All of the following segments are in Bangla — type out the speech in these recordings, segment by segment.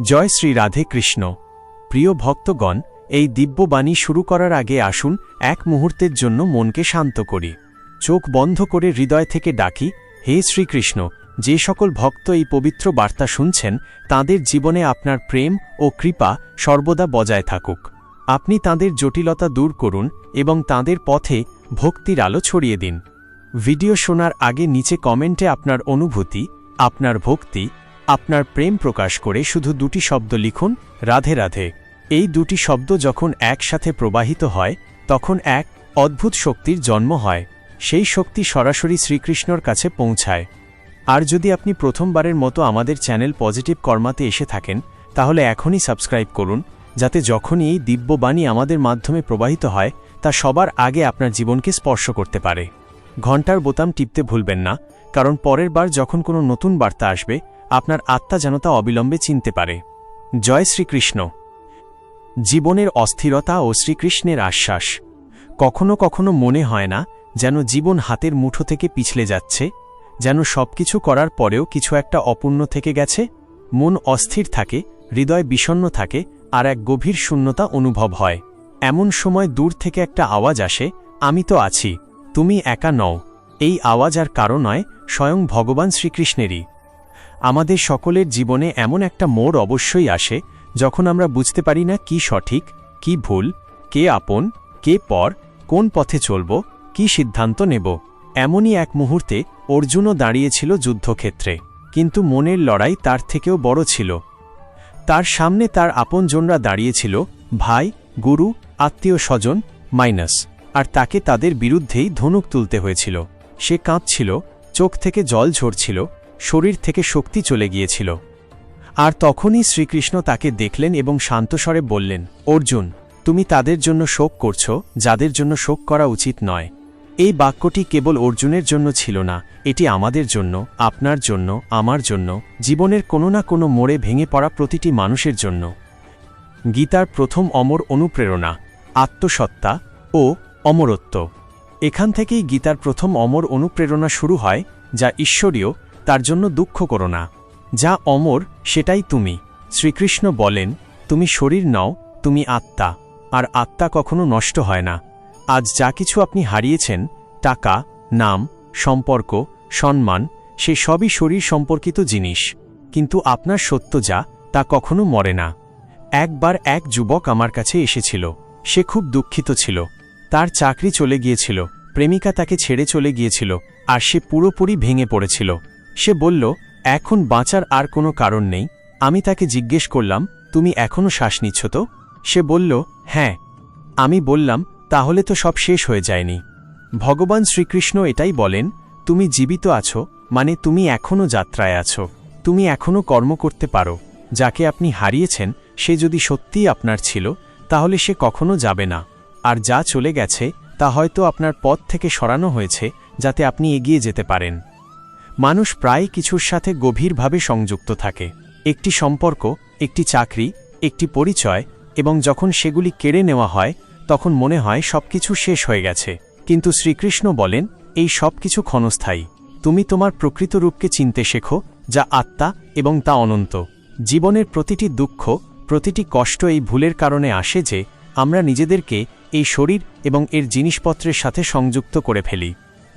জয় শ্রী রাধে কৃষ্ণ। প্রিয় ভক্তগণ, এই দিব্যবাণী শুরু করার আগে আসুন এক মুহূর্তের জন্য মনকে শান্ত করি। চোখ বন্ধ করে হৃদয় থেকে ডাকি, হে শ্রীকৃষ্ণ, যে সকল ভক্ত এই পবিত্র বার্তা শুনছেন, তাদের জীবনে আপনার প্রেম ও কৃপা সর্বদা বজায় থাকুক। আপনি তাদের জটিলতা দূর করুন এবং তাদের পথে ভক্তির আলো ছড়িয়ে দিন। ভিডিও শোনার আগে নিচে কমেন্টে আপনার অনুভূতি, আপনার ভক্তি আপনার প্রেম প্রকাশ করে শুধু দুটি শব্দ লিখুন, রাধে রাধে। এই দুটি শব্দ যখন একসাথে প্রবাহিত হয়, তখন এক অদ্ভুত শক্তির জন্ম হয়, সেই শক্তি সরাসরি শ্রীকৃষ্ণর কাছে পৌঁছায়। আর যদি আপনি প্রথমবারের মতো আমাদের চ্যানেল পজিটিভ কর্মাতে এসে থাকেন, তাহলে এখনই সাবস্ক্রাইব করুন, যাতে যখনই এই দিব্যবাণী আমাদের মাধ্যমে প্রবাহিত হয়, তা সবার আগে আপনার জীবনকে স্পর্শ করতে পারে। ঘণ্টার বোতাম টিপতে ভুলবেন না, কারণ পরের বার যখন কোনো নতুন বার্তা আসবে আপনার আত্মা যেন তা অবিলম্বে চিনতে পারে। জয় শ্রীকৃষ্ণ। জীবনের অস্থিরতা ও শ্রীকৃষ্ণের আশ্বাস। কখনো কখনো মনে হয় না যেন জীবন হাতের মুঠো থেকে পিছলে যাচ্ছে, যেন সবকিছু করার পরেও কিছু একটা অপূর্ণ থেকে গেছে, মন অস্থির থাকে, হৃদয় বিষণ্ণ থাকে, আর এক গভীর শূন্যতা অনুভব হয়। এমন সময় দূর থেকে একটা আওয়াজ আসে, আমি তো আছি, তুমি একা নও। এই আওয়াজ আর কারও নয়, স্বয়ং ভগবান শ্রীকৃষ্ণেরই। আমাদের সকলের জীবনে এমন একটা মোড় অবশ্যই আসে, যখন আমরা বুঝতে পারি না কি সঠিক, কি ভুল, কে আপন, কে পর, কোন পথে চলব, কি সিদ্ধান্ত নেব। এমনই এক মুহূর্তে অর্জুনও দাঁড়িয়েছিল যুদ্ধক্ষেত্রে, কিন্তু মনের লড়াই তার থেকেও বড় ছিল। তার সামনে তার আপনজনরা দাঁড়িয়েছিল, ভাই, গুরু, আত্মীয় স্বজন, মাইনাস, আর তাকে তাদের বিরুদ্ধেই ধনুক তুলতে হয়েছিল। সে কাঁদছিল চোখ থেকে জল ঝরছিল শরীর থেকে শক্তি চলে গিয়েছিল। আর তখনই শ্রীকৃষ্ণ তাকে দেখলেন এবং শান্তস্বরে বললেন, অর্জুন, তুমি তাদের জন্য শোক করছ, যাদের জন্য শোক করা উচিত নয়। এই বাক্যটি কেবল অর্জুনের জন্য ছিল না, এটি আমাদের জন্য, আপনার জন্য, আমার জন্য, জীবনের কোনো না কোনো মোড়ে ভেঙে পড়া প্রতিটি মানুষের জন্য। গীতার প্রথম অমর অনুপ্রেরণা আত্মসত্তা ও অমরত্ব। এখান থেকেই গীতার প্রথম অমর অনুপ্রেরণা শুরু হয়, যা ঈশ্বরীয় তার জন্য দুঃখ করো না। যা অমর, সেটাই তুমি। শ্রীকৃষ্ণ বলেন, তুমি শরীর নও, তুমি আত্মা। আর আত্মা কখনো নষ্ট হয় না। আজ যা কিছু আপনি হারিয়েছেন, টাকা, নাম, সম্পর্ক, সম্মান, সে সবই শরীর সম্পর্কিত জিনিস। কিন্তু আপনার সত্য যা, তা কখনো মরে না। একবার এক যুবক আমার কাছে এসেছিল। সে খুব দুঃখিত ছিল। তার চাকরি চলে গিয়েছিল। প্রেমিকা তাকে ছেড়ে চলে গিয়েছিল। আর সে পুরোপুরি ভেঙে পড়েছিল। সে বলল, এখন বাঁচার আর কোনো কারণ নেই। আমি তাকে জিজ্ঞেস করলাম, তুমি এখনও শ্বাস নিচ্ছ তো? সে বলল হ্যাঁ। আমি বললাম, তাহলে তো সব শেষ হয়ে যায়নি। ভগবান শ্রীকৃষ্ণ এটাই বলেন, তুমি জীবিত আছো মানে তুমি এখনও যাত্রায় আছো। তুমি এখনও কর্ম করতে পারো। যাকে আপনি হারিয়েছেন, সে যদি সত্যিই আপনার ছিল, তাহলে সে কখনো যাবে না। আর যা চলে গেছে, তা হয়তো আপনার পথ থেকে সরানো হয়েছে, যাতে আপনি এগিয়ে যেতে পারেন। মানুষ প্রায় কিছুর সাথে গভীরভাবে সংযুক্ত থাকে। একটি সম্পর্ক, একটি চাকরি, একটি পরিচয়, এবং যখন সেগুলি কেড়ে নেওয়া হয়, তখন মনে হয় সবকিছু শেষ হয়ে গেছে। কিন্তু শ্রীকৃষ্ণ বলেন, এই সব কিছু ক্ষণস্থায়ী। তুমি তোমার প্রকৃত রূপকে চিনতে শেখো, যা আত্মা এবং তা অনন্ত। জীবনের প্রতিটি দুঃখ, প্রতিটি কষ্ট এই ভুলের কারণে আসে যে, আমরা নিজেদেরকে এই শরীর এবং এর জিনিসপত্রের সাথে সংযুক্ত করে ফেলি।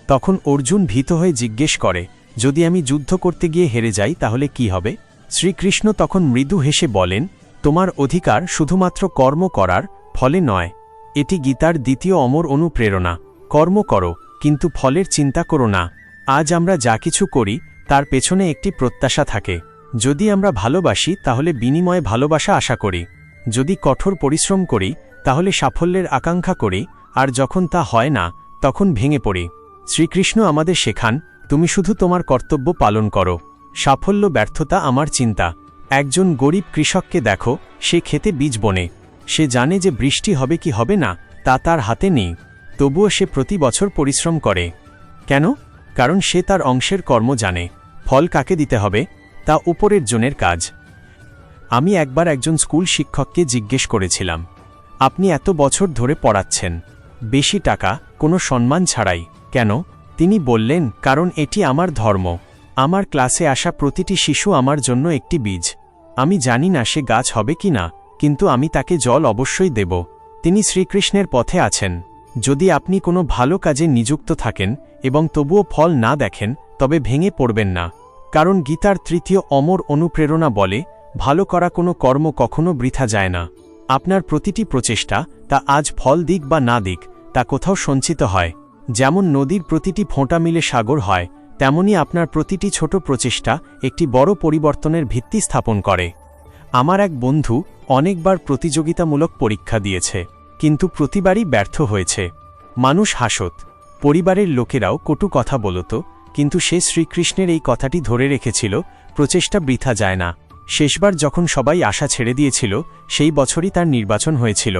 তখন অর্জুন ভীত হয়ে জিজ্ঞেস করে যদি আমি যুদ্ধ করতে গিয়ে হেরে যাই, তাহলে কি হবে? শ্রীকৃষ্ণ তখন মৃদু হেসে বলেন, তোমার অধিকার শুধুমাত্র কর্ম করার ফলে নয়। এটি গীতার দ্বিতীয় অমর অনুপ্রেরণা। কর্ম করো, কিন্তু ফলের চিন্তা করো না। আজ আমরা যা কিছু করি, তার পেছনে একটি প্রত্যাশা থাকে। যদি আমরা ভালোবাসি, তাহলে বিনিময়ে ভালোবাসা আশা করি। যদি কঠোর পরিশ্রম করি, তাহলে সাফল্যের আকাঙ্ক্ষা করি। আর যখন তা হয় না, তখন ভেঙে পড়ি। শ্রীকৃষ্ণ আমাদের শেখান তুমি শুধু তোমার কর্তব্য পালন করো। সাফল্য, ব্যর্থতা আমার চিন্তা। একজন গরিব কৃষককে দেখো, সে খেতে বীজ বনে। সে জানে যে বৃষ্টি হবে কি হবে না, তা তার হাতে নেই। তবুও সে প্রতি বছর পরিশ্রম করে। কেন? কারণ সে তার অংশের কর্ম জানে। ফল কাকে দিতে হবে? তা উপরের জনের কাজ। আমি একবার একজন স্কুল শিক্ষককে জিজ্ঞেস করেছিলাম, আপনি এত বছর ধরে পড়াচ্ছেন। বেশি টাকা, কোনো সম্মান ছাড়াই। কেন? তিনি বললেন, কারণ এটি আমার ধর্ম। আমার ক্লাসে আসা প্রতিটি শিশু আমার জন্য একটি বীজ। আমি জানি না সে গাছ হবে কি না, কিন্তু আমি তাকে জল অবশ্যই দেব। তিনি শ্রীকৃষ্ণের পথে আছেন। যদি আপনি কোনো ভালো কাজে নিযুক্ত থাকেন এবং তবুও ফল না দেখেন, তবে ভেঙে পড়বেন না। কারণ গীতার তৃতীয় অমর অনুপ্রেরণা বলে, ভালো করা কোনো কর্ম কখনো বৃথা যায় না। আপনার প্রতিটি প্রচেষ্টা, তা আজ ফল দিক বা না দিক, তা কোথাও সঞ্চিত হয়। যেমন নদীর প্রতিটি ফোঁটা মিলে সাগর হয়, তেমনি আপনার প্রতিটি ছোট প্রচেষ্টা একটি বড় পরিবর্তনের ভিত্তি স্থাপন করে। আমার এক বন্ধু অনেকবার প্রতিযোগিতামূলক পরীক্ষা দিয়েছে, কিন্তু প্রতিবারই ব্যর্থ হয়েছে। মানুষ হাসত, পরিবারের লোকেরাও কটু কথা বলত, কিন্তু সে শ্রীকৃষ্ণের এই কথাটি ধরে রেখেছিল, প্রচেষ্টা বৃথা যায় না। শেষবার যখন সবাই আশা ছেড়ে দিয়েছিল, সেই বছরই তার নির্বাচন হয়েছিল।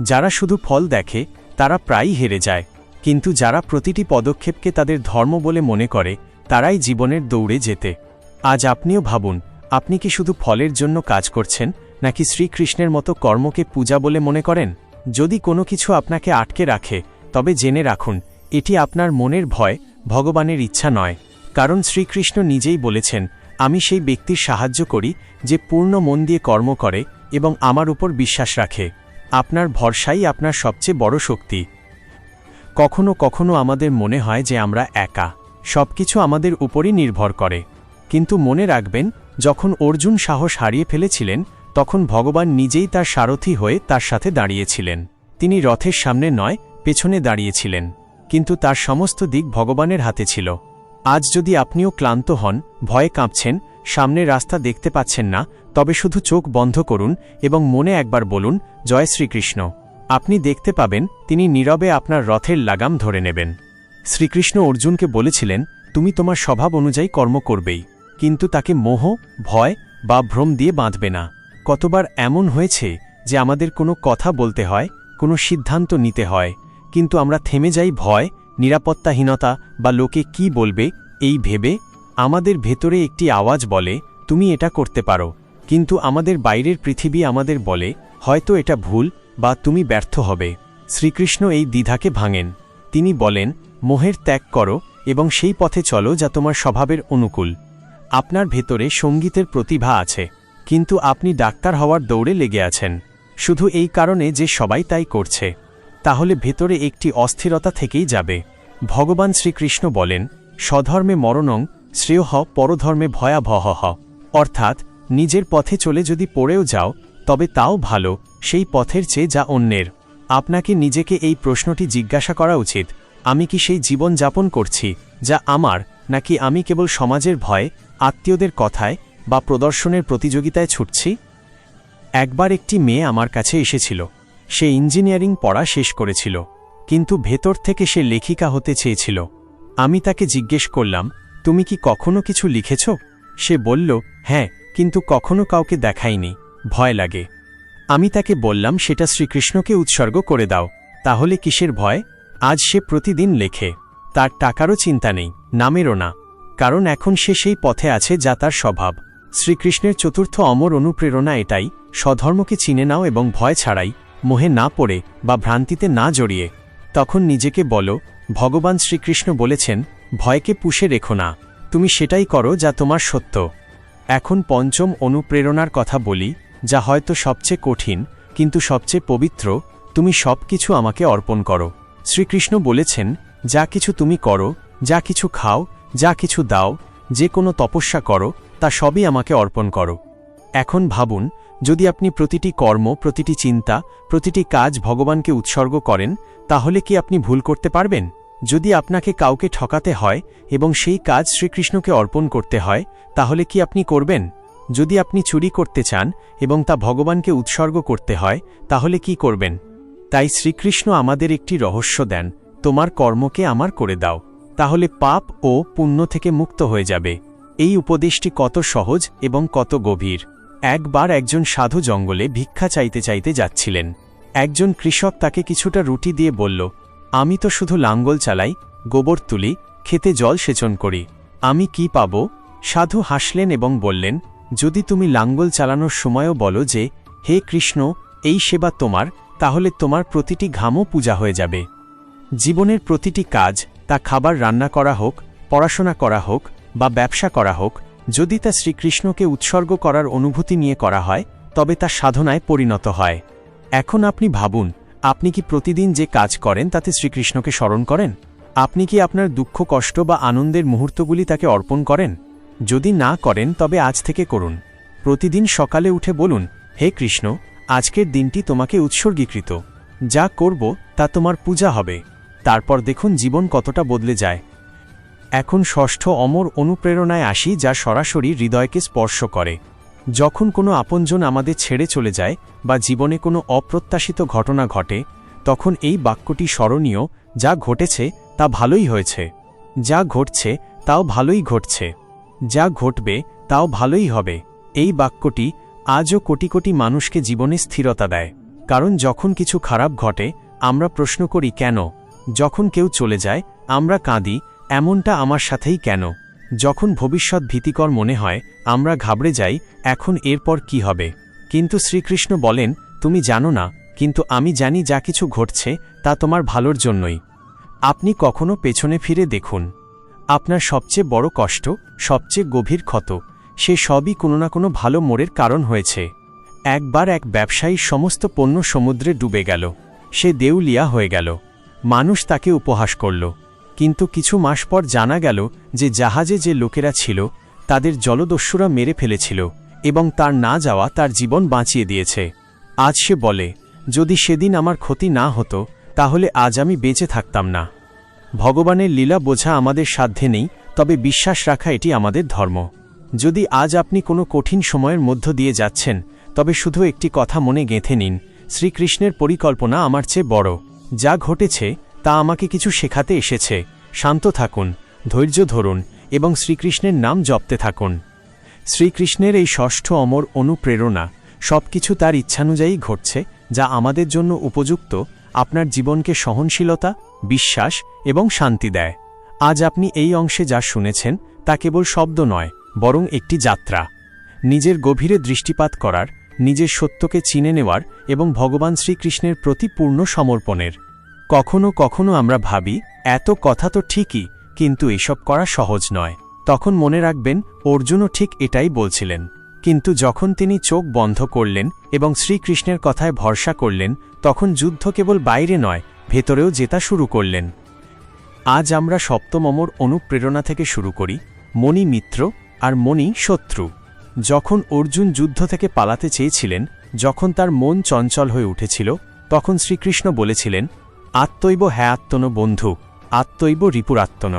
যারা শুধু ফল দেখে, তারা প্রায়ই হেরে যায়। কিন্তু যারা প্রতিটি পদক্ষেপকে তাদের ধর্ম বলে মনে করে, তারাই জীবনের দৌড়ে যেতে। আজ আপনিও ভাবুন, আপনি কি শুধু ফলের জন্য কাজ করছেন, নাকি শ্রীকৃষ্ণের মতো কর্মকে পূজা বলে মনে করেন? যদি কোনো কিছু আপনাকে আটকে রাখে, তবে জেনে রাখুন, এটি আপনার মনের ভয়, ভগবানের ইচ্ছা নয়। কারণ শ্রীকৃষ্ণ নিজেই বলেছেন, আমি সেই ব্যক্তির সাহায্য করি, যে পূর্ণ মন দিয়ে কর্ম করে এবং আমার উপর বিশ্বাস রাখে। আপনার ভরসাই আপনার সবচেয়ে বড় শক্তি। কখনো কখনো আমাদের মনে হয় যে আমরা একা। সবকিছু আমাদের উপরই নির্ভর করে। কিন্তু মনে রাখবেন, যখন অর্জুন সাহস হারিয়ে ফেলেছিলেন, তখন ভগবান নিজেই তার সারথি হয়ে তার সাথে দাঁড়িয়েছিলেন। তিনি রথের সামনে নয়, পেছনে দাঁড়িয়েছিলেন। কিন্তু তার সমস্ত দিক ভগবানের হাতে ছিল। আজ যদি আপনিও ক্লান্ত হন, ভয়ে কাঁপছেন সামনের রাস্তা দেখতে পাচ্ছেন না, তবে শুধু চোখ বন্ধ করুন এবং মনে একবার বলুন, জয় শ্রীকৃষ্ণ। আপনি দেখতে পাবেন, তিনি নীরবে আপনার রথের লাগাম ধরে নেবেন। শ্রীকৃষ্ণ অর্জুনকে বলেছিলেন, তুমি তোমার স্বভাব অনুযায়ী কর্ম করবেই, কিন্তু তাকে মোহ, ভয় বা ভ্রম দিয়ে বাঁধবে না। কতবার এমন হয়েছে যে আমাদের কোনো কথা বলতে হয়, কোনো সিদ্ধান্ত নিতে হয়, কিন্তু আমরা থেমে যাই ভয়, নিরাপত্তাহীনতা বা লোকে কি বলবে, এই ভেবে আমাদের ভেতরে একটি আওয়াজ বলে, তুমি এটা করতে পারো। কিন্তু আমাদের বাইরের পৃথিবী আমাদের বলে, হয়তো এটা ভুল বা তুমি ব্যর্থ হবে। শ্রীকৃষ্ণ এই দ্বিধাকে ভাঙেন। তিনি বলেন, মোহের ত্যাগ করো এবং সেই পথে চলো যা তোমার স্বভাবের অনুকূল। আপনার ভেতরে সঙ্গীতের প্রতিভা আছে, কিন্তু আপনি ডাক্তার হওয়ার দৌড়ে লেগে আছেন। শুধু এই কারণে যে সবাই তাই করছে। তাহলে ভেতরে একটি অস্থিরতা থেকেই যাবে। ভগবান শ্রীকৃষ্ণ বলেন, স্বধর্মে মরণং শ্রেয় হ পরধর্মে ভয়াবহ। অর্থাৎ, নিজের পথে চলে যদি পড়েও যাও তবে তাও ভালো, সেই পথের চেয়ে যা অন্যের। আপনাকে নিজেকে এই প্রশ্নটি জিজ্ঞাসা করা উচিত, আমি কি সেই জীবন যাপন করছি, যা আমার, নাকি আমি কেবল সমাজের ভয়ে, আত্মীয়দের কথায়, বা প্রদর্শনের প্রতিযোগিতায় ছুটছি? একবার একটি মেয়ে আমার কাছে এসেছিল, সে ইঞ্জিনিয়ারিং পড়া শেষ করেছিল, কিন্তু ভেতর থেকে সে লেখিকা হতে চেয়েছিল। আমি তাকে জিজ্ঞেস করলাম, তুমি কি কখনো কিছু লিখেছ? সে বলল হ্যাঁ কিন্তু কখনো কাউকে দেখাইনি। ভয় লাগে। আমি তাকে বললাম, সেটা শ্রীকৃষ্ণকে উৎসর্গ করে দাও। তাহলে কিসের ভয়? আজ সে প্রতিদিন লেখে। তার টাকারও চিন্তা নেই, নামেরও না। কারণ এখন সে সেই পথে আছে যা তার স্বভাব। শ্রীকৃষ্ণের চতুর্থ অমর অনুপ্রেরণা এটাই, স্বধর্মকে চিনে নাও এবং ভয় ছাড়াই, মোহে না পড়ে বা ভ্রান্তিতে না জড়িয়ে। তখন নিজেকে বলো, ভগবান শ্রীকৃষ্ণ বলেছেন, ভয়কে পুষে রেখো না। তুমি সেটাই করো যা তোমার সত্য। এখন পঞ্চম অনুপ্রেরণার কথা বলি যা হয়তো সবচেয়ে কঠিন, কিন্তু সবচেয়ে পবিত্র, তুমি সব কিছু আমাকে অর্পণ করো। শ্রীকৃষ্ণ বলেছেন, যা কিছু তুমি করো, যা কিছু খাও, যা কিছু দাও, যে কোনো তপস্যা করো, তা সবই আমাকে অর্পণ করো। এখন ভাবুন, যদি আপনি প্রতিটি কর্ম, প্রতিটি চিন্তা, প্রতিটি কাজ ভগবানকে উৎসর্গ করেন, তাহলে কি আপনি ভুল করতে পারবেন? যদি আপনাকে কাউকে ঠকাতে হয় এবং সেই কাজ শ্রীকৃষ্ণকে অর্পণ করতে হয়, তাহলে কি আপনি করবেন? যদি আপনি চুরি করতে চান এবং তা ভগবানকে উৎসর্গ করতে হয়, তাহলে কি করবেন? তাই শ্রীকৃষ্ণ আমাদের একটি রহস্য দেন, তোমার কর্মকে আমার করে দাও, তাহলে পাপ ও পুণ্য থেকে মুক্ত হয়ে যাবে। এই উপদেশটি কত সহজ এবং কত গভীর। একবার একজন সাধু জঙ্গলে ভিক্ষা চাইতে চাইতে যাচ্ছিলেন। একজন কৃষক তাকে কিছুটা রুটি দিয়ে বলল, আমি তো শুধু লাঙ্গল চালাই, গোবর তুলি, খেতে জল সেচন করি। আমি কি পাব? সাধু হাসলেন এবং বললেন যদি তুমি লাঙ্গল চালানোর সময়ও বলো যে, হে কৃষ্ণ, এই সেবা তোমার, তাহলে তোমার প্রতিটি ঘামও পূজা হয়ে যাবে। জীবনের প্রতিটি কাজ, তা খাবার রান্না করা হোক, পড়াশোনা করা হোক, বা ব্যবসা করা হোক, যদি তা শ্রীকৃষ্ণকে উৎসর্গ করার অনুভূতি নিয়ে করা হয়, তবে তা সাধনায় পরিণত হয়। এখন আপনি ভাবুন, আপনি কি প্রতিদিন যে কাজ করেন তাতে শ্রীকৃষ্ণকে স্মরণ করেন? আপনি কি আপনার দুঃখ, কষ্ট বা আনন্দের মুহূর্তগুলি তাকে অর্পণ করেন? যদি না করেন তবে আজ থেকে করুন। প্রতিদিন সকালে উঠে বলুন, হে কৃষ্ণ, আজকের দিনটি তোমাকে উৎসর্গীকৃত। যা করব, তা তোমার পূজা হবে। তারপর দেখুন জীবন কতটা বদলে যায়। এখন ষষ্ঠ অমর অনুপ্রেরণায় আসি যা সরাসরি হৃদয়কে স্পর্শ করে। যখন কোনো আপনজন আমাদের ছেড়ে চলে যায় বা জীবনে কোনো অপ্রত্যাশিত ঘটনা ঘটে, তখন এই বাক্যটি স্মরণীয়, যা ঘটেছে তা ভালোই হয়েছে। যা ঘটছে, তাও ভালোই ঘটছে। যা ঘটবে, তাও ভালোই হবে। এই বাক্যটি আজও কোটি কোটি মানুষকে জীবনে স্থিরতা দেয়। কারণ যখন কিছু খারাপ ঘটে, আমরা প্রশ্ন করি, কেন? যখন কেউ চলে যায়, আমরা কাঁদি, এমনটা আমার সাথেই কেন? যখন ভবিষ্যৎ ভীতিকর মনে হয়, আমরা ঘাবড়ে যাই, এখন এরপর কি হবে? কিন্তু শ্রীকৃষ্ণ বলেন, তুমি জানো না, কিন্তু আমি জানি যা কিছু ঘটছে, তা তোমার ভালোর জন্যই। আপনি কখনো পেছনে ফিরে দেখুন। আপনার সবচেয়ে বড় কষ্ট, সবচেয়ে গভীর ক্ষত, সে সবই কোনো না কোনো ভালো মোড়ের কারণ হয়েছে। একবার এক ব্যবসায়ী সমস্ত পণ্য সমুদ্রে ডুবে গেল। সে দেউলিয়া হয়ে গেল। মানুষ তাকে উপহাস করল। কিন্তু কিছু মাস পর জানা গেল যে জাহাজে যে লোকেরা ছিল, তাদের জলদস্যুরা মেরে ফেলেছিল এবং তার না যাওয়া তার জীবন বাঁচিয়ে দিয়েছে। আজ সে বলে, যদি সেদিন আমার ক্ষতি না হতো, তাহলে আজ আমি বেঁচে থাকতাম না। ভগবানের লীলা বোঝা আমাদের সাধ্যে নেই, তবে বিশ্বাস রাখা এটি আমাদের ধর্ম। যদি আজ আপনি কোনো কঠিন সময়ের মধ্য দিয়ে যাচ্ছেন, তবে শুধু একটি কথা মনে গেঁথে নিন, শ্রীকৃষ্ণের পরিকল্পনা আমার চেয়ে বড়। যা ঘটেছে, তা আমাকে কিছু শেখাতে এসেছে। শান্ত থাকুন, ধৈর্য ধরুন, এবং শ্রীকৃষ্ণের নাম জপতে থাকুন। শ্রীকৃষ্ণের এই ষষ্ঠ অমর অনুপ্রেরণা সব কিছু তার ইচ্ছানুযায়ী ঘটছে, যা আমাদের জন্য উপযুক্ত, আপনার জীবনকে সহনশীলতা বিশ্বাস এবং শান্তি দেয়। আজ আপনি এই অংশে যা শুনেছেন তা কেবল শব্দ নয়, বরং একটি যাত্রা। নিজের গভীরে দৃষ্টিপাত করার, নিজের সত্যকে চিনে নেওয়ার এবং ভগবান শ্রীকৃষ্ণের প্রতি পূর্ণ সমর্পণের। কখনো কখনো আমরা ভাবি, এত কথা তো ঠিকই, কিন্তু এসব করা সহজ নয়। তখন মনে রাখবেন, অর্জুনও ঠিক এটাই বলছিলেন। কিন্তু যখন তিনি চোখ বন্ধ করলেন এবং শ্রীকৃষ্ণের কথায় ভরসা করলেন, তখন যুদ্ধ কেবল বাইরে নয় ভেতরেও জেতা শুরু করলেন। আজ আমরা সপ্তম অমর অনুপ্রেরণা থেকে শুরু করি, মণি মিত্র আর মণি শত্রু। যখন অর্জুন যুদ্ধ থেকে পালাতে চেয়েছিলেন, যখন তার মন চঞ্চল হয়ে উঠেছিল, তখন শ্রীকৃষ্ণ বলেছিলেন, আত্মৈব হ্যাঁ আত্মন বন্ধু, আত্মৈব রিপুরাত্মন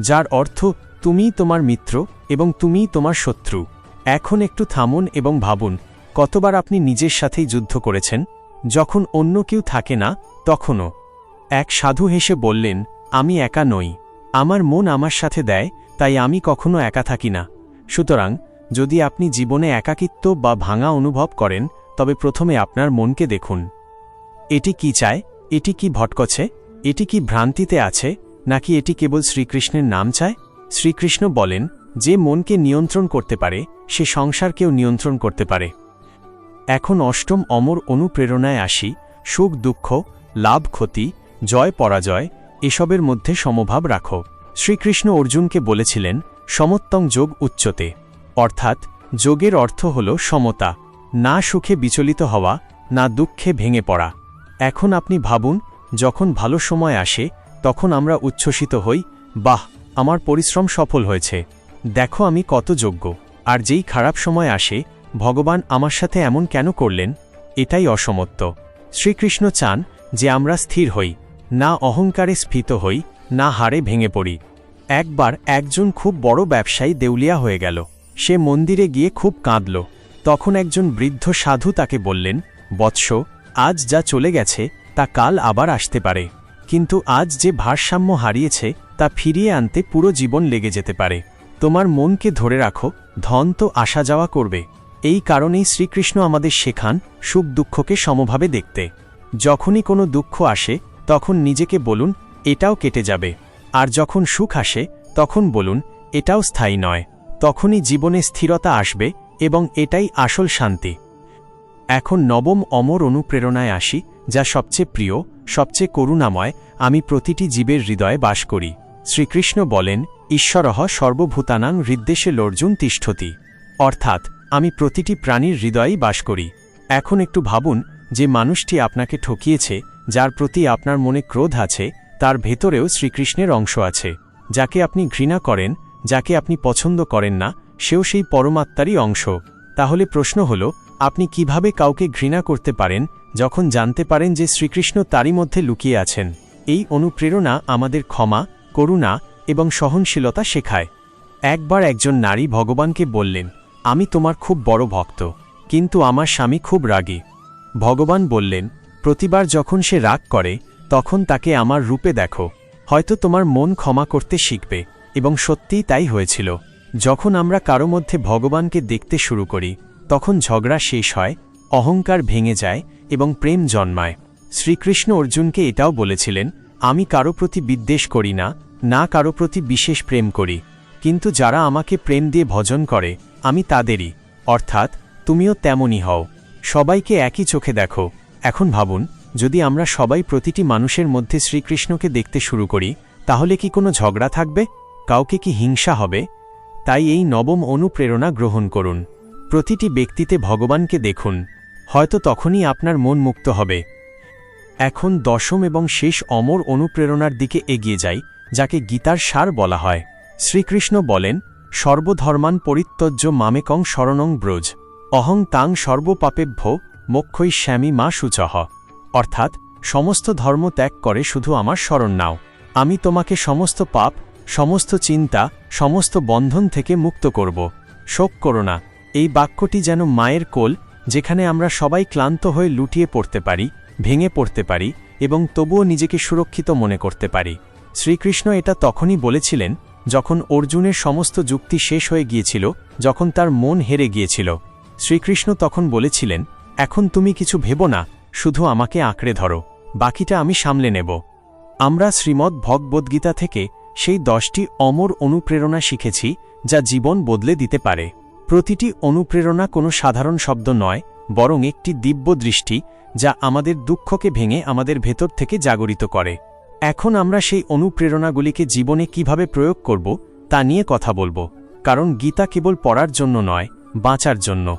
যার অর্থ তুমিই তোমার মিত্র এবং তুমিই তোমার শত্রু। এখন একটু থামুন এবং ভাবুন, কতবার আপনি নিজের সাথেই যুদ্ধ করেছেন? যখন অন্য কেউ থাকে না, তখনও। এক সাধু হেসে বললেন, আমি একা নই। আমার মন আমার সাথে দেয়, তাই আমি কখনো একা থাকি না। সুতরাং, যদি আপনি জীবনে একাকিত্ব বা ভাঙা অনুভব করেন, তবে প্রথমে আপনার মনকে দেখুন। এটি কি চায়? এটি কি ভটকছে? এটি কি ভ্রান্তিতে আছে? নাকি এটি কেবল শ্রীকৃষ্ণের নাম চায়? শ্রীকৃষ্ণ বলেন, যে মনকে নিয়ন্ত্রণ করতে পারে, সে সংসারকেও নিয়ন্ত্রণ করতে পারে। এখন অষ্টম অমর অনুপ্রেরণায় আসি, সুখ দুঃখ, লাভ ক্ষতি জয় পরাজয়, এসবের মধ্যে সমভাব রাখো। শ্রীকৃষ্ণ অর্জুনকে বলেছিলেন, সমত্তং যোগ উচ্চতে। অর্থাৎ, যোগের অর্থ হল সমতা, না সুখে বিচলিত হওয়া, না দুঃখে ভেঙে পড়া। এখন আপনি ভাবুন, যখন ভালো সময় আসে, তখন আমরা উচ্ছ্বসিত হই, বাহ, আমার পরিশ্রম সফল হয়েছে। দেখো আমি কত যোগ্য। আর যেই খারাপ সময় আসে, ভগবান আমার সাথে এমন কেন করলেন? এটাই অসমত্ব। শ্রীকৃষ্ণ চান যে আমরা স্থির হই। না অহংকারে স্ফীত হই, না হারে ভেঙে পড়ি। একবার একজন খুব বড় ব্যবসায়ী দেউলিয়া হয়ে গেল। সে মন্দিরে গিয়ে খুব কাঁদল। তখন একজন বৃদ্ধ সাধু তাকে বললেন, বৎস, আজ যা চলে গেছে, তা কাল আবার আসতে পারে। কিন্তু আজ যে ভারসাম্য হারিয়েছে, তা ফিরিয়ে আনতে পুরো জীবন লেগে যেতে পারে। তোমার মনকে ধরে রাখো, ধন তো আসা যাওয়া করবে। এই কারণেই শ্রীকৃষ্ণ আমাদের শেখান সুখ দুঃখকে সমভাবে দেখতে। যখনই কোনো দুঃখ আসে তখন নিজেকে বলুন, এটাও কেটে যাবে। আর যখন সুখ আসে, তখন বলুন, এটাও স্থায়ী নয়। তখনই জীবনে স্থিরতা আসবে এবং এটাই আসল শান্তি। এখন নবম অমর অনুপ্রেরণায় আসি, যা সবচেয়ে প্রিয়, সবচেয়ে করুণাময়, আমি প্রতিটি জীবের হৃদয়ে বাস করি। শ্রীকৃষ্ণ বলেন ঈশ্বরহ সর্বভূতানাং হৃদ্দেশে লর্জুন তিষ্ঠতি। অর্থাৎ, আমি প্রতিটি প্রাণীর হৃদয়েই বাস করি। এখন একটু ভাবুন, যে মানুষটি আপনাকে ঠকিয়েছে যার প্রতি আপনার মনে ক্রোধ আছে, তার ভেতরেও শ্রীকৃষ্ণের অংশ আছে। যাকে আপনি ঘৃণা করেন, যাকে আপনি পছন্দ করেন না, সেও সেই পরমাত্মারই অংশ। তাহলে প্রশ্ন হল, আপনি কীভাবে কাউকে ঘৃণা করতে পারেন, যখন জানতে পারেন যে শ্রীকৃষ্ণ তারই মধ্যে লুকিয়ে আছেন? এই অনুপ্রেরণা আমাদের ক্ষমা, করুণা এবং সহনশীলতা শেখায়। একবার একজন নারী ভগবানকে বললেন, আমি তোমার খুব বড় ভক্ত, কিন্তু আমার স্বামী খুব রাগী। ভগবান বললেন প্রতিবার যখন সে রাগ করে, তখন তাকে আমার রূপে দেখো। হয়তো তোমার মন ক্ষমা করতে শিখবে। এবং সত্যিই তাই হয়েছিল। যখন আমরা কারও মধ্যে ভগবানকে দেখতে শুরু করি, তখন ঝগড়া শেষ হয়, অহংকার ভেঙে যায় এবং প্রেম জন্মায়। শ্রীকৃষ্ণ অর্জুনকে এটাও বলেছিলেন, আমি কারও প্রতি বিদ্বেষ করি না না কারও প্রতি বিশেষ প্রেম করি। কিন্তু যারা আমাকে প্রেম দিয়ে ভজন করে, আমি তাদেরই। অর্থাৎ, তুমিও তেমনই হও। সবাইকে একই চোখে দেখো। এখন ভাবুন, যদি আমরা সবাই প্রতিটি মানুষের মধ্যে শ্রীকৃষ্ণকে দেখতে শুরু করি, তাহলে কি কোনো ঝগড়া থাকবে? কাউকে কি হিংসা হবে? তাই এই নবম অনুপ্রেরণা গ্রহণ করুন। প্রতিটি ব্যক্তিতে ভগবানকে দেখুন। হয়তো তখনই আপনার মন মুক্ত হবে। এখন দশম এবং শেষ অমর অনুপ্রেরণার দিকে এগিয়ে যাই, যাকে গীতার সার বলা হয়। শ্রীকৃষ্ণ বলেন, সর্বধর্মান পরিত্যজ্য মামেকং শরণং ব্রজ। অহং তাং সর্বপাপেভ্য মোক্ষই শ্যামী মা সুচহ। অর্থাৎ, সমস্ত ধর্ম ত্যাগ করে শুধু আমার স্মরণ নাও। আমি তোমাকে সমস্ত পাপ, সমস্ত চিন্তা, সমস্ত বন্ধন থেকে মুক্ত করব। শোক করো না। এই বাক্যটি যেন মায়ের কোল, যেখানে আমরা সবাই ক্লান্ত হয়ে লুটিয়ে পড়তে পারি, ভেঙে পড়তে পারি এবং তবুও নিজেকে সুরক্ষিত মনে করতে পারি। শ্রীকৃষ্ণ এটা তখনই বলেছিলেন, যখন অর্জুনের সমস্ত যুক্তি শেষ হয়ে গিয়েছিল, যখন তার মন হেরে গিয়েছিল। শ্রীকৃষ্ণ তখন বলেছিলেন এখন তুমি কিছু ভেব না, শুধু আমাকে আঁকড়ে ধরো। বাকিটা আমি সামলে নেব। আমরা শ্রীমদ্ ভগবদ্গীতা থেকে সেই দশটি অমর অনুপ্রেরণা শিখেছি, যা জীবন বদলে দিতে পারে। প্রতিটি অনুপ্রেরণা কোনো সাধারণ শব্দ নয়, বরং একটি দিব্য দৃষ্টি, যা আমাদের দুঃখকে ভেঙে আমাদের ভেতর থেকে জাগরিত করে। এখন আমরা সেই অনুপ্রেরণাগুলিকে জীবনে কীভাবে প্রয়োগ করব, তা নিয়ে কথা বলব। কারণ গীতা কেবল পড়ার জন্য নয়, বাঁচার জন্য।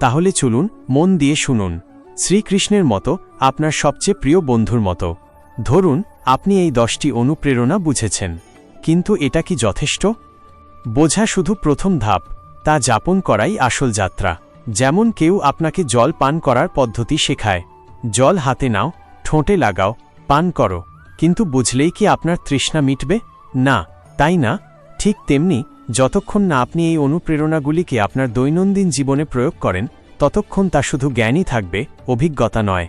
তাহলে চলুন মন দিয়ে শুনুন। শ্রীকৃষ্ণের মতো আপনার সবচেয়ে প্রিয় বন্ধুর মতো। ধরুন, আপনি এই দশটি অনুপ্রেরণা বুঝেছেন। কিন্তু এটা কি যথেষ্ট? বোঝা শুধু প্রথম ধাপ, তা যাপন করাই আসল যাত্রা। যেমন কেউ আপনাকে জল পান করার পদ্ধতি শেখায়। জল হাতে নাও, ঠোঁটে লাগাও, পান করো। কিন্তু বুঝলেই কি আপনার তৃষ্ণা মিটবে? না, তাই না? ঠিক তেমনি যতক্ষণ না আপনি এই অনুপ্রেরণাগুলিকে আপনার দৈনন্দিন জীবনে প্রয়োগ করেন, ততক্ষণ তা শুধু জ্ঞানই থাকবে, অভিজ্ঞতা নয়।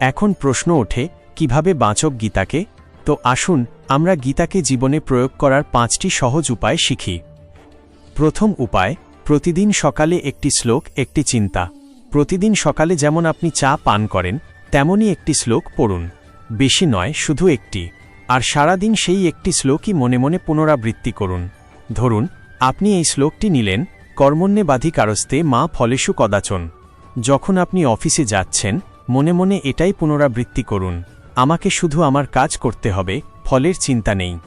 এখন প্রশ্ন ওঠে, কীভাবে বাঁচক গীতাকে? তো আসুন, আমরা গীতাকে জীবনে প্রয়োগ করার পাঁচটি সহজ উপায় শিখি। প্রথম উপায়, প্রতিদিন সকালে একটি শ্লোক, একটি চিন্তা। প্রতিদিন সকালে যেমন আপনি চা পান করেন, তেমনই একটি শ্লোক পড়ুন। বেশি নয়, শুধু একটি। আর সারাদিন সেই একটি শ্লোকই মনে মনে পুনরাবৃত্তি করুন। ধরুন, আপনি এই শ্লোকটি নিলেন, কর্মণ্যে বাধিকারস্তে মা ফলেশু কদাচন। যখন আপনি অফিসে যাচ্ছেন, মনে মনে এটাই পুনরাবৃত্তি করুন। আমাকে শুধু আমার কাজ করতে হবে, ফলের চিন্তা নেই।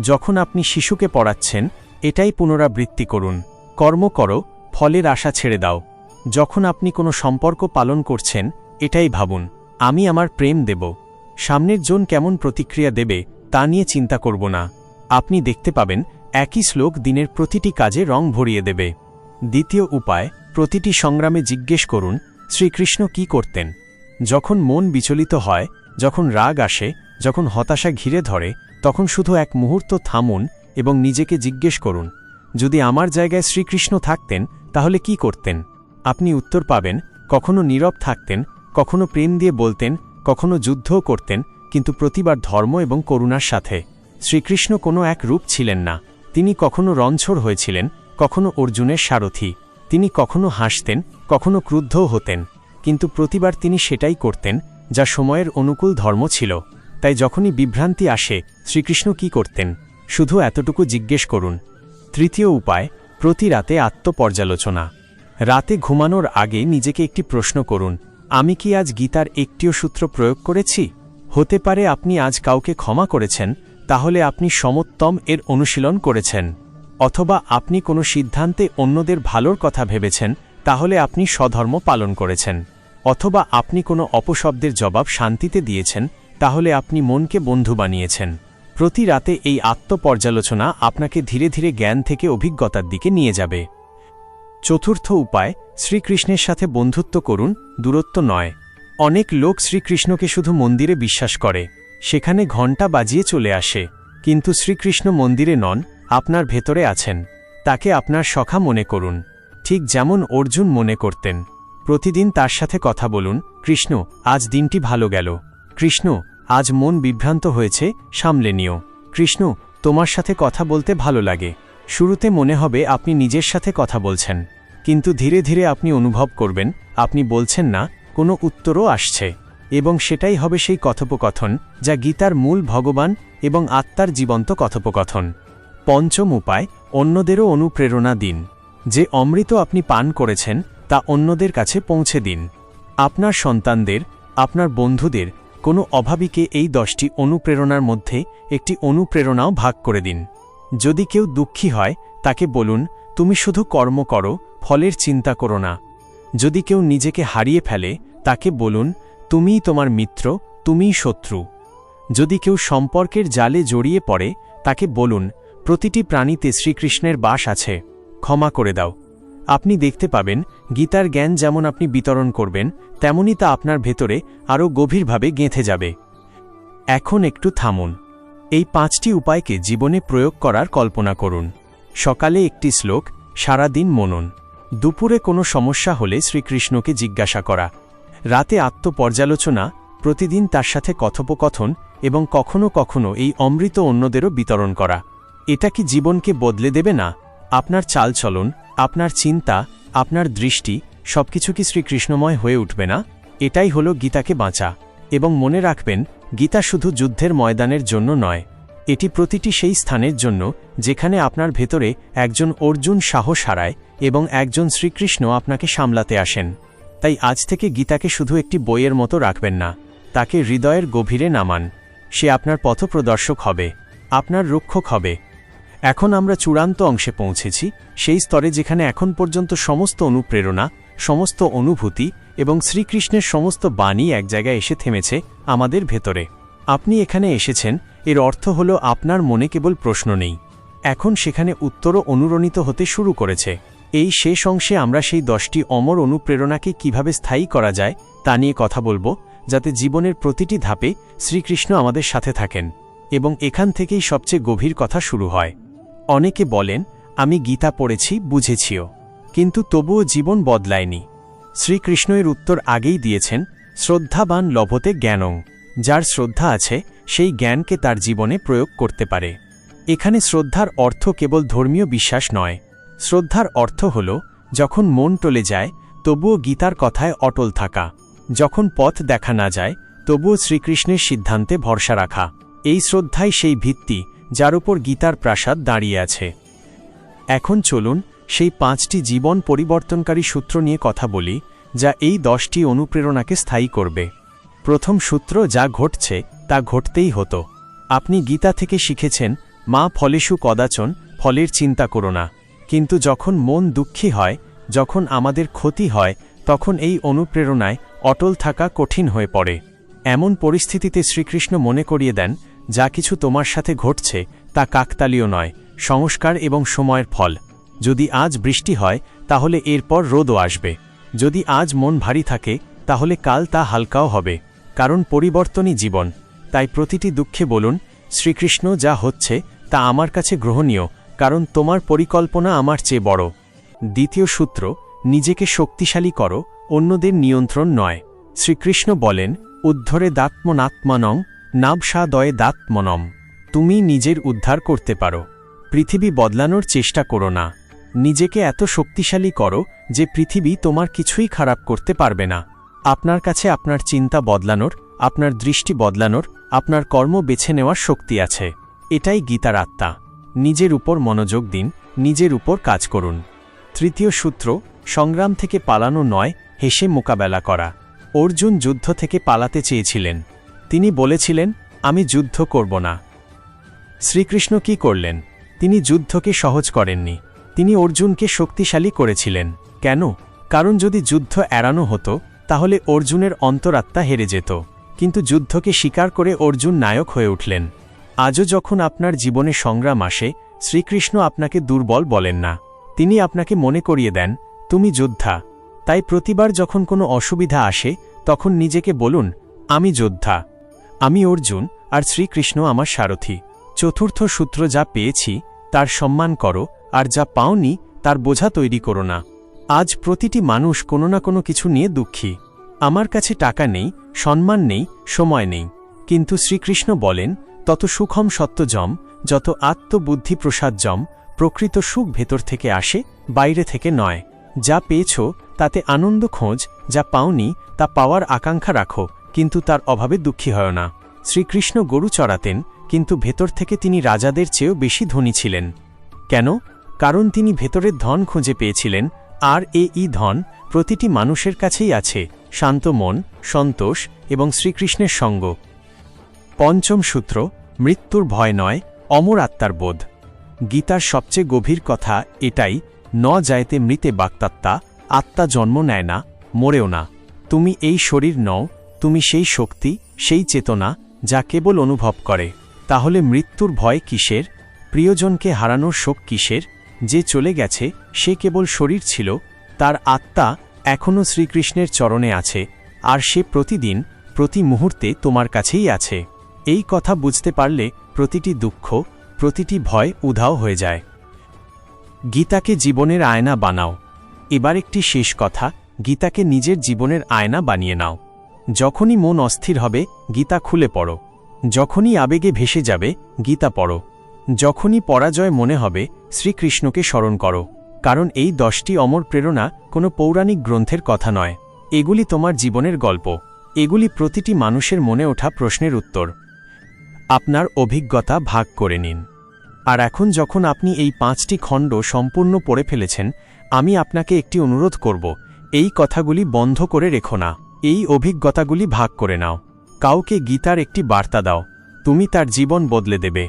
যখন আপনি শিশুকে পড়াচ্ছেন, এটাই পুনরাবৃত্তি করুন। কর্ম করো, ফলের আশা ছেড়ে দাও। যখন আপনি কোনো সম্পর্ক পালন করছেন, এটাই ভাবুন, আমি আমার প্রেম দেব। সামনের জন কেমন প্রতিক্রিয়া দেবে, তা নিয়ে চিন্তা করব না। আপনি দেখতে পাবেন একই শ্লোক দিনের প্রতিটি কাজে রং ভরিয়ে দেবে। দ্বিতীয় উপায়, প্রতিটি সংগ্রামে জিজ্ঞেস করুন, শ্রীকৃষ্ণ কি করতেন? যখন মন বিচলিত হয়, যখন রাগ আসে, যখন হতাশা ঘিরে ধরে, তখন শুধু এক মুহূর্ত থামুন এবং নিজেকে জিজ্ঞেস করুন, যদি আমার জায়গায় শ্রীকৃষ্ণ থাকতেন, তাহলে কি করতেন? আপনি উত্তর পাবেন, কখনো নীরব থাকতেন, কখনো প্রেম দিয়ে বলতেন, কখনো যুদ্ধও করতেন, কিন্তু প্রতিবার ধর্ম এবং করুণার সাথে। শ্রীকৃষ্ণ কোনো এক রূপ ছিলেন না। তিনি কখনো রঞ্ছর হয়েছিলেন, কখনো অর্জুনের সারথি, তিনি কখনো হাসতেন, কখনো ক্রুদ্ধও হতেন, কিন্তু প্রতিবার তিনি সেটাই করতেন, যা সময়ের অনুকূল ধর্ম ছিল, তাই যখনই বিভ্রান্তি আসে, শ্রীকৃষ্ণ কি করতেন? শুধু এতটুকু জিজ্ঞেস করুন। তৃতীয় উপায়, প্রতি রাতে আত্মপর্যালোচনা। রাতে ঘুমানোর আগে নিজেকে একটি প্রশ্ন করুন, আমি কি আজ গীতার একটিও সূত্র প্রয়োগ করেছি? হতে পারে আপনি আজ কাউকে ক্ষমা করেছেন তাহলে আপনি সমোত্তম এর অনুশীলন করেছেন। অথবা আপনি কোনো সিদ্ধান্তে অন্যদের ভালোর কথা ভেবেছেন, তাহলে আপনি স্বধর্ম পালন করেছেন। অথবা আপনি কোনো অপশব্দের জবাব শান্তিতে দিয়েছেন, তাহলে আপনি মনকে বন্ধু বানিয়েছেন। প্রতি রাতে এই আত্মপর্যালোচনা আপনাকে ধীরে ধীরে জ্ঞান থেকে অভিজ্ঞতার দিকে নিয়ে যাবে। চতুর্থ উপায়, শ্রীকৃষ্ণের সাথে বন্ধুত্ব করুন, দূরত্ব নয়। অনেক লোক শ্রীকৃষ্ণকে শুধু মন্দিরে বিশ্বাস করে। সেখানে ঘণ্টা বাজিয়ে চলে আসে। কিন্তু শ্রীকৃষ্ণ মন্দিরে নন, আপনার ভেতরে আছেন। তাকে আপনার সখা মনে করুন। ঠিক যেমন অর্জুন মনে করতেন। প্রতিদিন তার সাথে কথা বলুন, কৃষ্ণ, আজ দিনটি ভালো গেল। কৃষ্ণ, আজ মন বিভ্রান্ত হয়েছে, সামলে নিও। কৃষ্ণ, তোমার সাথে কথা বলতে ভালো লাগে। শুরুতে মনে হবে আপনি নিজের সাথে কথা বলছেন। কিন্তু ধীরে ধীরে আপনি অনুভব করবেন, আপনি বলছেন না, কোনো উত্তরও আসছে। এবং সেটাই হবে সেই কথোপকথন যা গীতার মূল ভগবান এবং আত্মার জীবন্ত কথোপকথন। পঞ্চম উপায়, অন্যদেরও অনুপ্রেরণা দিন। যে অমৃত আপনি পান করেছেন, তা অন্যদের কাছে পৌঁছে দিন। আপনার সন্তানদের, আপনার বন্ধুদের কোনো অভাবীকে এই দশটি অনুপ্রেরণার মধ্যে একটি অনুপ্রেরণাও ভাগ করে দিন। যদি কেউ দুঃখী হয়, তাকে বলুন, তুমি শুধু কর্ম করো, ফলের চিন্তা করো না। যদি কেউ নিজেকে হারিয়ে ফেলে, তাকে বলুন তুমিই তোমার মিত্র, তুমিই শত্রু। যদি কেউ সম্পর্কের জালে জড়িয়ে পড়ে, তাকে বলুন, প্রতিটি প্রাণীতে শ্রীকৃষ্ণের বাস আছে। ক্ষমা করে দাও। আপনি দেখতে পাবেন, গীতার জ্ঞান যেমন আপনি বিতরণ করবেন তেমনি তা আপনার ভেতরে আরও গভীরভাবে গেঁথে যাবে। এখন একটু থামুন। এই পাঁচটি উপায়কে জীবনে প্রয়োগ করার কল্পনা করুন। সকালে একটি শ্লোক, সারাদিন মনন। দুপুরে কোনো সমস্যা হলে শ্রীকৃষ্ণকে জিজ্ঞাসা করা। রাতে আত্মপর্যালোচনা, প্রতিদিন তার সাথে কথোপকথন এবং কখনো কখনো এই অমৃত অন্যদেরও বিতরণ করা। এটা কি জীবনকে বদলে দেবে না? আপনার চালচলন, আপনার চিন্তা, আপনার দৃষ্টি সবকিছু কি শ্রীকৃষ্ণময় হয়ে উঠবে না? এটাই হল গীতাকে বাঁচা। এবং মনে রাখবেন, গীতা শুধু যুদ্ধের ময়দানের জন্য নয়, এটি প্রতিটি সেই স্থানের জন্য যেখানে আপনার ভেতরে একজন অর্জুন সাহস হারায় এবং একজন শ্রীকৃষ্ণ আপনাকে সামলাতে আসেন। তাই আজ থেকে গীতাকে শুধু একটি বইয়ের মতো রাখবেন না, তাকে হৃদয়ের গভীরে নামান। সে আপনার পথপ্রদর্শক হবে, আপনার রক্ষক হবে। এখন আমরা চূড়ান্ত অংশে পৌঁছেছি, সেই স্তরে যেখানে এখন পর্যন্ত সমস্ত অনুপ্রেরণা, সমস্ত অনুভূতি এবং শ্রীকৃষ্ণের সমস্ত বাণী এক জায়গায় এসে থেমেছে আমাদের ভেতরে। আপনি এখানে এসেছেন, এর অর্থ হল আপনার মনে কেবল প্রশ্ন নেই। এখন সেখানে উত্তরও অনুরণিত হতে শুরু করেছে। এই শেষ অংশে আমরা সেই দশটি অমর অনুপ্রেরণাকে কীভাবে স্থায়ী করা যায়, তা নিয়ে কথা বলব, যাতে জীবনের প্রতিটি ধাপে শ্রীকৃষ্ণ আমাদের সাথে থাকেন এবং এখান থেকেই সবচেয়ে গভীর কথা শুরু হয়। অনেকে বলেন, আমি গীতা পড়েছি, বুঝেছিও, কিন্তু তবুও জীবন বদলায়নি। শ্রীকৃষ্ণ এর উত্তর আগেই দিয়েছেন, শ্রদ্ধাবান লভতে জ্ঞানং, যার শ্রদ্ধা আছে, সেই জ্ঞানকে তার জীবনে প্রয়োগ করতে পারে। এখানে শ্রদ্ধার অর্থ কেবল ধর্মীয় বিশ্বাস নয় শ্রদ্ধার অর্থ হল, যখন মন টলে যায়, তবুও গীতার কথায় অটল থাকা। যখন পথ দেখা না যায়, তবুও শ্রীকৃষ্ণের সিদ্ধান্তে ভরসা রাখা। এই শ্রদ্ধাই সেই ভিত্তি, যার উপর গীতার প্রাসাদ দাঁড়িয়ে আছে। এখন চলুন, সেই পাঁচটি জীবন পরিবর্তনকারী সূত্র নিয়ে কথা বলি, যা এই দশটি অনুপ্রেরণাকে স্থায়ী করবে। প্রথম সূত্র যা ঘটছে, তা ঘটতেই হতো। আপনি গীতা থেকে শিখেছেন, মা ফলেশু কদাচন, ফলের চিন্তা করো না। কিন্তু যখন মন দুঃখী হয়, যখন আমাদের ক্ষতি হয়, তখন এই অনুপ্রেরণায় অটল থাকা কঠিন হয়ে পড়ে। এমন পরিস্থিতিতে শ্রীকৃষ্ণ মনে করিয়ে দেন, যা কিছু তোমার সাথে ঘটছে, তা কাকতালীয় নয়, সংস্কার এবং সময়ের ফল। যদি আজ বৃষ্টি হয়, তাহলে এরপর রোদও আসবে। যদি আজ মন ভারী থাকে, তাহলে কাল তা হালকাও হবে, কারণ পরিবর্তনই জীবন। তাই প্রতিটি দুঃখে বলুন, শ্রীকৃষ্ণ যা হচ্ছে, তা আমার কাছে গ্রহণীয় কারণ তোমার পরিকল্পনা আমার চেয়ে বড়। দ্বিতীয় সূত্র, নিজেকে শক্তিশালী করো, অন্যদের নিয়ন্ত্রণ নয়। শ্রীকৃষ্ণ বলেন, উদ্ধরে দাত্মনাত্মানং, নাবসাদয়ে দাত্মনম। তুমি নিজের উদ্ধার করতে পারো। পৃথিবী বদলানোর চেষ্টা করো না। নিজেকে এত শক্তিশালী করো যে পৃথিবী তোমার কিছুই খারাপ করতে পারবে না। আপনার কাছে আপনার চিন্তা বদলানোর, আপনার দৃষ্টি বদলানোর, আপনার কর্ম বেছে নেওয়ার শক্তি আছে। এটাই গীতার আত্মা। নিজের উপর মনোযোগ দিন, নিজের উপর কাজ করুন। তৃতীয় সূত্র, সংগ্রাম থেকে পালানো নয়, হেসে মোকাবেলা করা। অর্জুন যুদ্ধ থেকে পালাতে চেয়েছিলেন। তিনি বলেছিলেন, আমি যুদ্ধ করব না। শ্রীকৃষ্ণ কি করলেন? তিনি যুদ্ধকে সহজ করেননি। তিনি অর্জুনকে শক্তিশালী করেছিলেন। কেন? কারণ যদি যুদ্ধ এড়ানো হতো, তাহলে অর্জুনের অন্তরাত্মা হেরে যেত। কিন্তু যুদ্ধকে স্বীকার করে অর্জুন নায়ক হয়ে উঠলেন। আজও যখন আপনার জীবনে সংগ্রাম আসে, শ্রীকৃষ্ণ আপনাকে দুর্বল বলেন না। তিনি আপনাকে মনে করিয়ে দেন, তুমি যোদ্ধা। তাই প্রতিবার যখন কোনো অসুবিধা আসে, তখন নিজেকে বলুন, আমি যোদ্ধা। আমি অর্জুন, আর শ্রীকৃষ্ণ আমার সারথি। চতুর্থ সূত্র যা পেয়েছি, তার সম্মান করো, আর যা পাওনি, তার বোঝা তৈরি করো না। আজ প্রতিটি মানুষ কোনো না কোনো কিছু নিয়ে দুঃখী। আমার কাছে টাকা নেই, সম্মান নেই, সময় নেই। কিন্তু শ্রীকৃষ্ণ বলেন তত সুখম সত্যজম যত আত্মবুদ্ধি প্রসাদজম প্রকৃত সুখ ভেতর থেকে আসে, বাইরে থেকে নয়। যা পেয়েছ, তাতে আনন্দ খোঁজ, যা পাওনি, তা পাওয়ার আকাঙ্ক্ষা রাখো, কিন্তু তার অভাবে দুঃখী হয় না। শ্রীকৃষ্ণ গরু চড়াতেন, কিন্তু ভেতর থেকে তিনি রাজাদের চেয়েও বেশি ধনী ছিলেন। কেন? কারণ তিনি ভেতরের ধন খুঁজে পেয়েছিলেন, আর এ ই ধন প্রতিটি মানুষের কাছেই আছে, শান্ত মন, সন্তোষ এবং শ্রীকৃষ্ণের সঙ্গ। পঞ্চম সূত্র, মৃত্যুর ভয় নয়, অমর আত্মার বোধ। গীতার সবচেয়ে গভীর কথা এটাই, ন যায়তে মৃতে বাক্তাত্মা, আত্মা জন্ম নেয় না, মরেও না। তুমি এই শরীর নও, তুমি সেই শক্তি, সেই চেতনা, যা কেবল অনুভব করে। তাহলে মৃত্যুর ভয় কিসের? প্রিয়জনকে হারানোর শোক কিসের? যে চলে গেছে, সে কেবল শরীর ছিল, তার আত্মা এখনও শ্রীকৃষ্ণের চরণে আছে, আর সে প্রতিদিন, প্রতি মুহূর্তে তোমার কাছেই আছে। এই কথা বুঝতে পারলে প্রতিটি দুঃখ, প্রতিটি ভয় উধাও হয়ে যায়। গীতাকে জীবনের আয়না বানাও। এবার একটি শেষ কথা, গীতাকে নিজের জীবনের আয়না বানিয়ে নাও। যখনই মন অস্থির হবে, গীতা খুলে পড়ো। যখনই আবেগে ভেসে যাবে, গীতা পড়ো। যখনই পরাজয় মনে হবে, শ্রীকৃষ্ণকে স্মরণ করো। কারণ এই দশটি অমর প্রেরণা কোনো পৌরাণিক গ্রন্থের কথা নয়। এগুলি তোমার জীবনের গল্প। এগুলি প্রতিটি মানুষের মনে ওঠা প্রশ্নের উত্তর। আপনার অভিজ্ঞতা ভাগ করে নিন। আর এখন যখন আপনি এই পাঁচটি খণ্ড সম্পূর্ণ পড়ে ফেলেছেন, আমি আপনাকে একটি অনুরোধ করব, এই কথাগুলি বন্ধ করে রেখো না, এই অভিজ্ঞতাগুলি ভাগ করে নাও। কাউকে গীতার একটি বার্তা দাও, তুমি তার জীবন বদলে দেবে।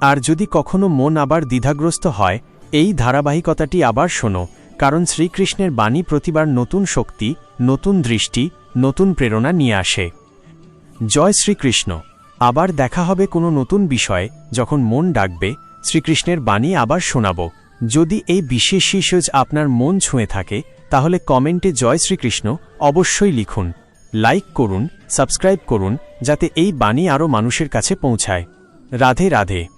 আর যদি কখনো মন আবার দ্বিধাগ্রস্ত হয়, এই ধারাবাহিকতাটি আবার শোনো, কারণ শ্রীকৃষ্ণের বাণী প্রতিবার নতুন শক্তি, নতুন দৃষ্টি, নতুন প্রেরণা নিয়ে আসে। জয় শ্রীকৃষ্ণ। আবার দেখা হবে কোনো নতুন বিষয়ে, যখন মন ডাকবে, শ্রীকৃষ্ণের বাণী আবার শোনাব। যদি এই বিশেষ শিশুজ আপনার মন ছুঁয়ে থাকে, তাহলে কমেন্টে জয় শ্রীকৃষ্ণ, অবশ্যই লিখুন। লাইক করুন, সাবস্ক্রাইব করুন, যাতে এই বাণী আরও মানুষের কাছে পৌঁছায়। রাধে রাধে।